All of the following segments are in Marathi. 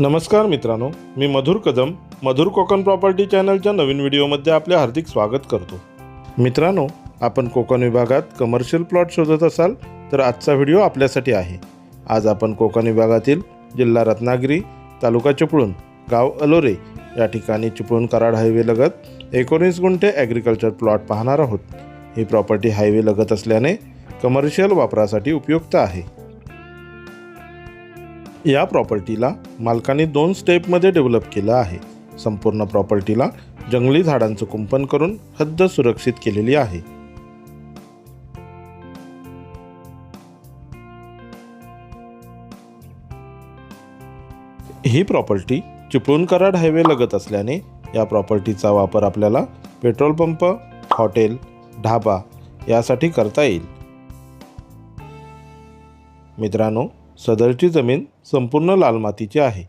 नमस्कार मित्रांनो मी मधुर कदम मधुर कोकण प्रॉपर्टी चॅनलच्या नवीन व्हिडिओमध्ये आपले हार्दिक स्वागत करतो. मित्रांनो आपण कोकण विभागात कमर्शियल प्लॉट शोधत असाल तर आजचा व्हिडिओ आपल्यासाठी आहे. आज आपण कोकण विभागातील जिल्हा रत्नागिरी तालुका चिपळूण गाव अलोरे या ठिकाणी चिपळूण कराड हायवेलगत एकोणीस गुंठे ॲग्रिकल्चर प्लॉट पाहणार आहोत. ही प्रॉपर्टी हायवे लगत असल्याने कमर्शियल वापरासाठी उपयुक्त आहे. या प्रॉपर्टीला मालकाने दोन स्टेपमध्ये डेव्हलप केलं आहे. संपूर्ण प्रॉपर्टीला जंगली झाडांचं कुंपण करून हद्द सुरक्षित केलेली आहे. ही प्रॉपर्टी चिपळूण कराड हायवे लगत असल्याने या प्रॉपर्टीचा वापर आपल्याला पेट्रोल पंप हॉटेल ढाबा यासाठी करता येईल. मित्रांनो सदरची जमीन संपूर्ण लाल मातीची आहे.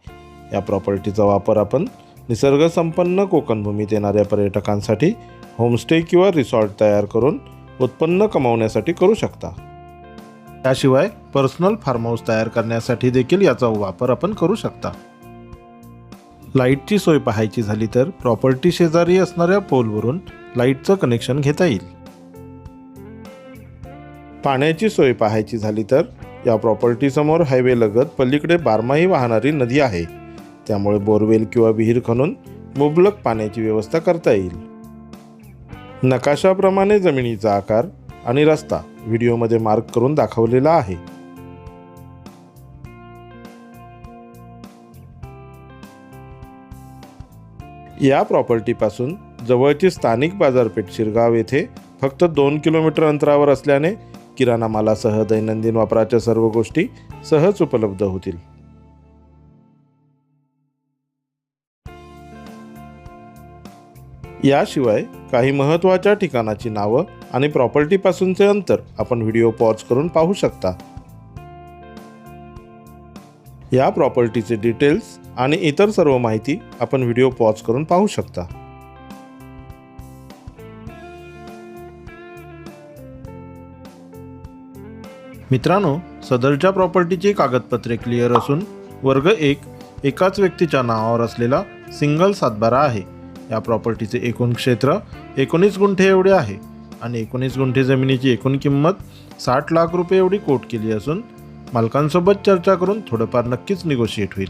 या प्रॉपर्टीचा वापर आपण निसर्गसंपन्न कोकणभूमीत येणाऱ्या पर्यटकांसाठी होमस्टे किंवा रिसॉर्ट तयार करून उत्पन्न कमावण्यासाठी करू शकता. त्याशिवाय पर्सनल फार्म हाऊस तयार करण्यासाठी देखील याचा वापर आपण करू शकता. लाईटची सोय पाहायची झाली तर प्रॉपर्टी शेजारी असणाऱ्या पोलवरून लाईटचं कनेक्शन घेता येईल. पाण्याची सोय पाहायची झाली तर या प्रॉपर्टीसमोर हायवेलगत पलीकडे बारमाही वाहणारी नदी आहे. त्यामुळे बोरवेल किंवा विहीर खणून मुबलक पाण्याची व्यवस्था करता येईल. नकाशाप्रमाणे जमिनीचा आकार आणि रस्ता व्हिडिओमध्ये मार्क करून दाखवलेला आहे. या प्रॉपर्टीपासून जवळची स्थानिक बाजारपेठ शिरगाव येथे फक्त दोन किलोमीटर अंतरावर असल्याने किराणा मालासह दैनंदिन वापराच्या सर्व गोष्टी सहज उपलब्ध होतील. याशिवाय काही महत्त्वाच्या ठिकाणाची नावं आणि प्रॉपर्टीपासूनचे अंतर आपण व्हिडिओ पॉज करून पाहू शकता. या प्रॉपर्टीचे डिटेल्स आणि इतर सर्व माहिती आपण व्हिडिओ पॉज करून पाहू शकता. मित्रांनो सदरच्या प्रॉपर्टीची कागदपत्रे क्लिअर असून वर्ग एक एकाच व्यक्तीच्या नावावर असलेला सिंगल सातबारा आहे. या प्रॉपर्टीचे एकूण क्षेत्र एकोणीस गुंठे एवढे आहे आणि एकोणीस गुंठे जमिनीची एकूण किंमत साठ लाख रुपये एवढी कोट केली असून मालकांसोबत चर्चा करून थोडंफार नक्कीच निगोशिएट होईल.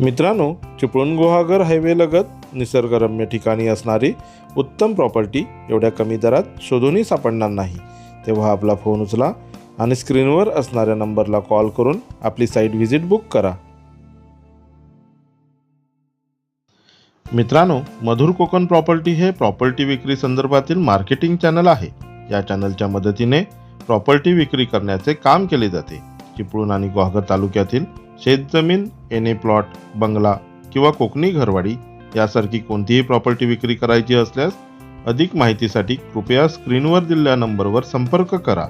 मित्रांनो चिपळूण गुहागर हायवेलगत निसर्गरम्य ठिकाणी असणारी उत्तम प्रॉपर्टी एवढ्या कमी दरात शोधूनही सापडणार नाही. तेव्हा आपला फोन उचला आणि स्क्रीनवर असणाऱ्या नंबरला कॉल करून आपली साईट व्हिजिट बुक करा. मित्रांनो मधुर कोकण प्रॉपर्टी हे प्रॉपर्टी विक्री संदर्भातील मार्केटिंग चॅनल आहे. या चॅनलच्या मदतीने प्रॉपर्टी विक्री करण्याचे काम केले जाते. चिपळूण आणि गुहागर तालुक्यातील शेतजमीन एने प्लॉट बंगला किंवा कोकणी घरवाडी यासारखी कोणतीही प्रॉपर्टी विक्री करायची असल्यास अधिक माहितीसाठी कृपया स्क्रीनवर दिलेल्या नंबरवर संपर्क करा.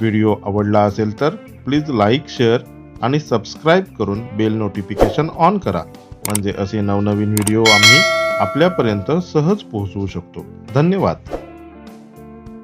व्हिडिओ आवडला असेल तर प्लीज लाईक शेअर आणि सबस्क्राईब करून बेल नोटिफिकेशन ऑन करा. म्हणजे असे नवनवीन व्हिडिओ आम्ही आपल्यापर्यंत सहज पोहोचवू शकतो. धन्यवाद.